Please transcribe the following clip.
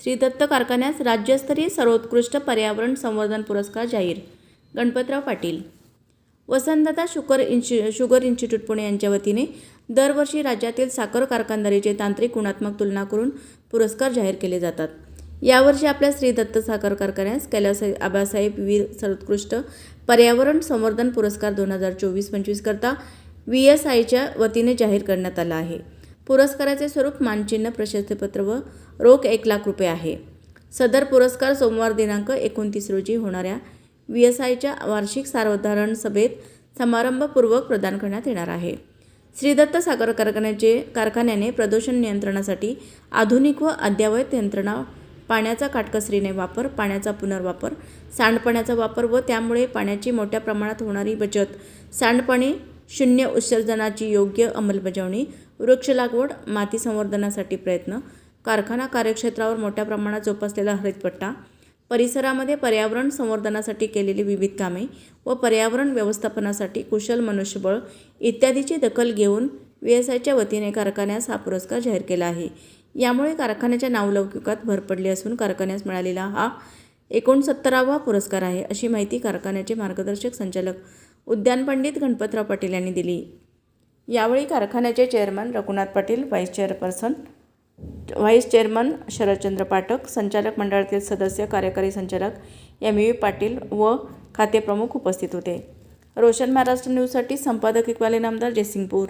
श्री दत्त कारखान्यास राज्यस्तरीय सर्वोत्कृष्ट पर्यावरण संवर्धन पुरस्कार जाहीर. Ganpatrao Patil. Vasantdada sugar insti sugar institute Pune यांच्या वतीने दरवर्षी राज्यातील साखर कारखानदारीचे तांत्रिक गुणात्मक तुलना करून पुरस्कार जाहीर केले जातात. यावर्षी आपल्या श्री दत्त साखर कारखान्यास कैलास आबासाहेब वीर सर्वोत्कृष्ट पर्यावरण संवर्धन पुरस्कार दोन हजार चोवीस पंचवीस करता व्ही एस आयच्या वतीने जाहीर करण्यात आला आहे. पुरस्काराचे स्वरूप मानचिन्ह प्रशस्तीपत्र व रोख एक लाख रुपये आहे. सदर पुरस्कार सोमवार दिनांक एकोणतीस रोजी होणाऱ्या व्ही एस आयच्या वार्षिक सार्वधारण सभेत समारंभपूर्वक प्रदान करण्यात येणार आहे. श्रीदत्त साखर कारखान्याचे कारखान्याने प्रदूषण नियंत्रणासाठी आधुनिक व अद्ययावत यंत्रणा पाण्याचा काटकसरीने वापर पाण्याचा पुनर्वापर सांडपाण्याचा वापर व त्यामुळे पाण्याची मोठ्या प्रमाणात होणारी बचत सांडपाणी शून्य उत्सर्जनाची योग्य अंमलबजावणी वृक्ष लागवड माती संवर्धनासाठी प्रयत्न कारखाना कार्यक्षेत्रावर मोठ्या प्रमाणात जोपासलेला हरितपट्टा परिसरामध्ये पर्यावरण संवर्धनासाठी केलेली विविध कामे व पर्यावरण व्यवस्थापनासाठी कुशल मनुष्यबळ इत्यादीची दखल घेऊन व्ही एस आयच्या वतीने कारखान्यास हा पुरस्कार जाहीर केला आहे. यामुळे कारखान्याच्या नावलौकिकात भर पडली असून कारखान्यास मिळालेला हा एकोणसत्तरावा पुरस्कार आहे अशी माहिती कारखान्याचे मार्गदर्शक संचालक उद्यान पंडित गणपतराव पाटील यांनी दिली. यावेळी कारखान्याचे chairman Raghunath Patil vice chairperson vice chairman Sharadchandra Pathak संचालक मंडळातील सदस्य कार्यकारी संचालक एम व्ही पाटील व खातेप्रमुख उपस्थित होते. रोशन महाराष्ट्र न्यूजसाठी संपादक इक्बाले नामदार जयसिंगपूर.